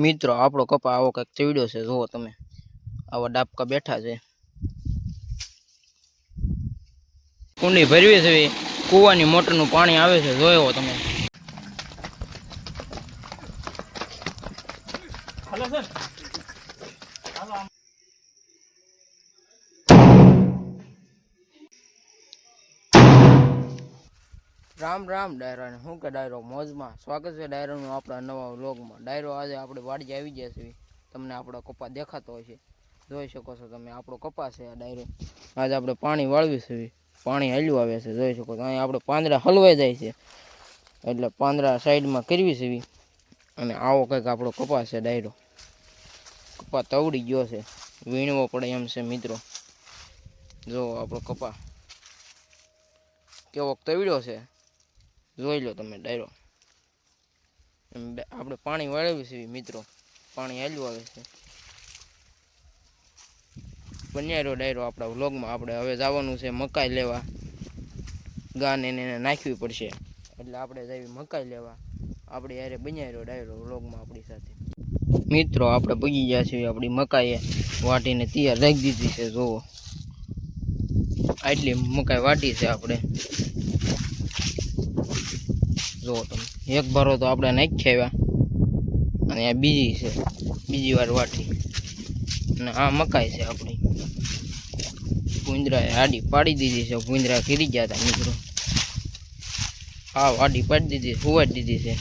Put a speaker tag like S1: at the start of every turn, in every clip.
S1: મિત્રો, આપણો કપા આવો કંઈક ચીડ્યો છે, જુઓ તમે. આવા ડાબકા બેઠા છે. કુંડી ભરવી છે કૂવાની મોટરનું પાણી આવે છે, જોયો તમે. રામ રામ, ડાયરાને શું કે ડાયરો? મોજમાં. સ્વાગત છે ડાયરોનું આપણા નવા વ્લોગમાં. ડાયરો આજે આપણે વાડી આવી ગયા છે. તમને આપણો કપા દેખાતો હોય છે જોઈ શકો છો તમે, આપણો કપા છે આ ડાયરો. આજે આપણે પાણી વાળવી છે. પાણી હાલ્યું આવે છે, જોઈ શકો છો. અહીં આપણે પાંદડા હલવાઈ જાય છે. એટલે પાંદડા સાઈડમાં કરવી છે. અને આવો કંઈક આપણો કપા છે ડાયરો. કપા તવડી ગયો છે. વીણવો પડે એમ છે મિત્રો. જો આપણો કપા કેવો તવડ્યો છે. જોઈ લો તમે ડાયરો. આપણે પાણી વાળવી છે મિત્રો. પાણી હાલ્યું આવે છે. બન્યારો ડાયરો આપણા વ્લોગમાં. આપણે હવે જવાનું છે મકાઈ લેવા. ગાને એને નાખવી પડશે. એટલે આપણે જઈએ મકાઈ લેવા. આપણે યારે બન્યારો ડાયરો વ્લોગમાં આપણી સાથે. મિત્રો, આપણે પગી ગયા છીએ. આપણી મકાઈએ વાટીને તૈયાર રાખી દીધી છે. જુઓ. આટલી મકાઈ વાટી છે આપણે. જુઓ તમે એક ભરો તો આપણે નાખી આવ્યા અને આ બીજી છે બીજી વાર વાટી. અને આ મકાઈ છે આપણી. ગુંદરાએ આડી પાડી દીધી છે ગુંદરા કરી ગયા હતા મિત્રો. હા વાડી પાડી દીધી હોવાડી દીધી છે.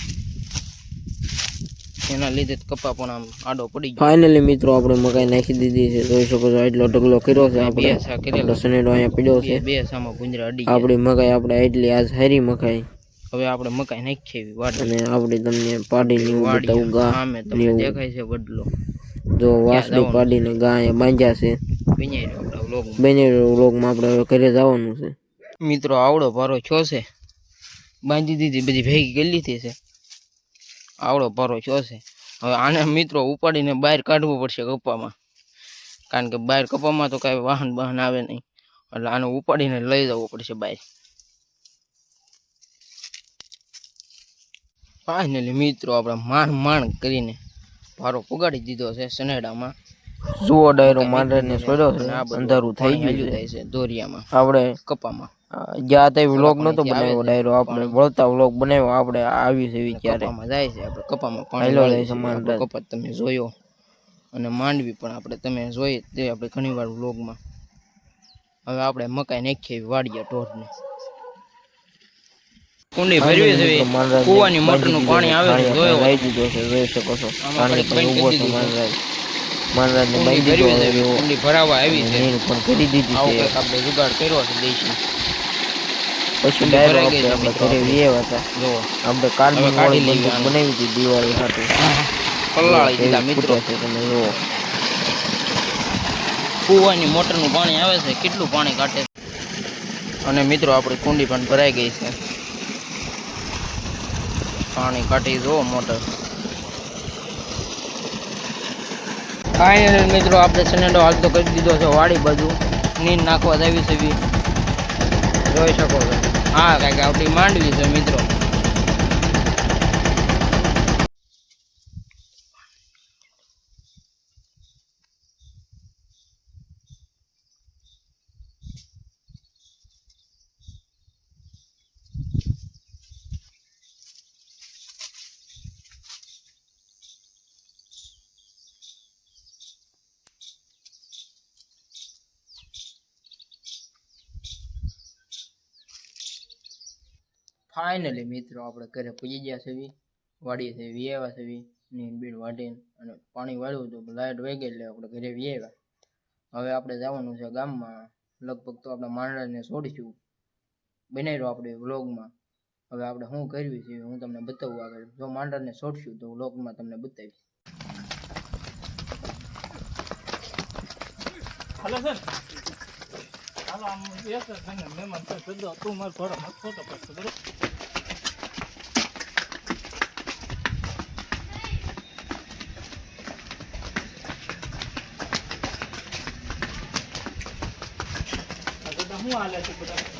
S1: એના લીધે જ કપા પણ આમ આડો પડી ગયો.
S2: ફાઇનલી મિત્રો આપણે મકાઈ નાખી દીધી છે. જોઈ શકો છો એટલો ઢગલો કર્યો છે
S1: બે
S2: આપણે.
S1: કરેલો
S2: સનેડો અહીંયા પીડ્યો છે.
S1: બે સામાં ભૂંદરા અડી
S2: આપણી મકાઈ આપણે એટલી આજ હારી મકાઈ.
S1: હવે આપણે મકાઈ નાખી એવી વાડી.
S2: અને આપણે તમને પાડીને બતાવું ગા.
S1: સામે તમને દેખાય છે વડલો.
S2: જો વાસડી પાડીને ગા અહીંયા બાંધ્યા છે.
S1: બેનેરો વ્લોગમાં.
S2: આપણે હવે ઘરે જવાનું છે.
S1: મિત્રો આવડો ભારો છો છે? બાંધી દીધી બધી ભેગી ગયેલી થઈ છે. આવડો ભારો છો છે. હવે આને મિત્રો ઉપાડીને બહાર કાઢવું પડશે કપામાં. કારણ કે બહાર કપામાં તો કાંઈ વાહન વાહન આવે નહીં. એટલે આને ઉપાડીને લઈ જવું પડશે બહાર. ફાઇનલી મિત્રો આપણે માણ માણ કરીને ભારો પગાડી દીધો છે સનેડામાં
S2: જુઓ ડાયરો માંડરને છોડ્યો છે. અંધારું થઈ ગયું છે.
S1: દોરિયામાં
S2: આપણે
S1: કપામાં.
S2: જ્યાં તે વ્લોગ નતો બનાવ્યો ડાયરો આપણે વળતા વ્લોગ બનાવ્યો આપણે આવી છે વિચારે
S1: કપામાં જાય છે આપણે કપામાં પાણી
S2: જાય છે માંડર.
S1: કપાત તમે જોયો. અને માંડવી પણ આપણે તમે જોઈ તે આપણે ઘણીવાર વ્લોગમાં હવે આપણે મકાઈ નાખીએ વાડીએ ઢોરને. કુંડી ભરવી છે કૂવાની મોટરનું પાણી આવે છે જોયો.
S2: આપણે દીધો છે જોઈ શકો છો. પાણી ઊભો છે
S1: દીધું
S2: માંડરાજ બાંધી દીધો
S1: છે કુંડી ભરાવા આવી છે.
S2: નીર પણ કરી દીધી છે.
S1: આપણે જુગાડ કર્યો છે દેશી.
S2: પછી ડાયરો આપણે આપણે ઘરે વ્યવ હતા.
S1: જોવો
S2: આપણે કાર્બન
S1: હવે કાઢી
S2: વાળી
S1: લઈએ
S2: બંદૂક બનાવી હતી દિવાળી સાથે.
S1: પલ્લાળી દીધા મિત્રો.
S2: છે તમે જુઓ.
S1: કૂવાની મોટરનું પાણી આવે છે કેટલું પાણી કાઢે અને મિત્રો આપણી કુંડી પણ ભરાઈ ગઈ છે. પાણી કાઢી જુઓ મોટર. ફાઇનલ મિત્રો, આપણે સનેડો હાલ તો કરી દીધો છે વાડી બાજુ. નીંદ નાખવા જાવી છે જોઈ શકો છો. હા, કાંઈક આપણી માંડવી છે, મિત્રો. ફાઇનલી મિત્રો, આપણે ઘરે પૂજી ગયા છે વાડીએ છે વ્યાવા છે નીન બીડ વાટીને અને પાણી વાળ્યું હતું લાઇટ વહી ગઈ એટલે આપણે ઘરે વ્યાવા હવે આપણે જવાનું છે ગામમાં. લગભગ તો આપણે માંડળને છોડીશું. બનાવ્યો આપણે વ્લોગમાં. હવે આપણે શું કર્યું છે હું તમને બતાવું આગળ. જો માંડળને છોડશું તો વ્લોગમાં તમને બતાવીશ.
S3: હલો સર હાલો આમ એક જ થઈને મહેમાન છે સીધો તું મારે ઘોડો મત ખોટો પડશે બરોબર હું હાલે છે બધા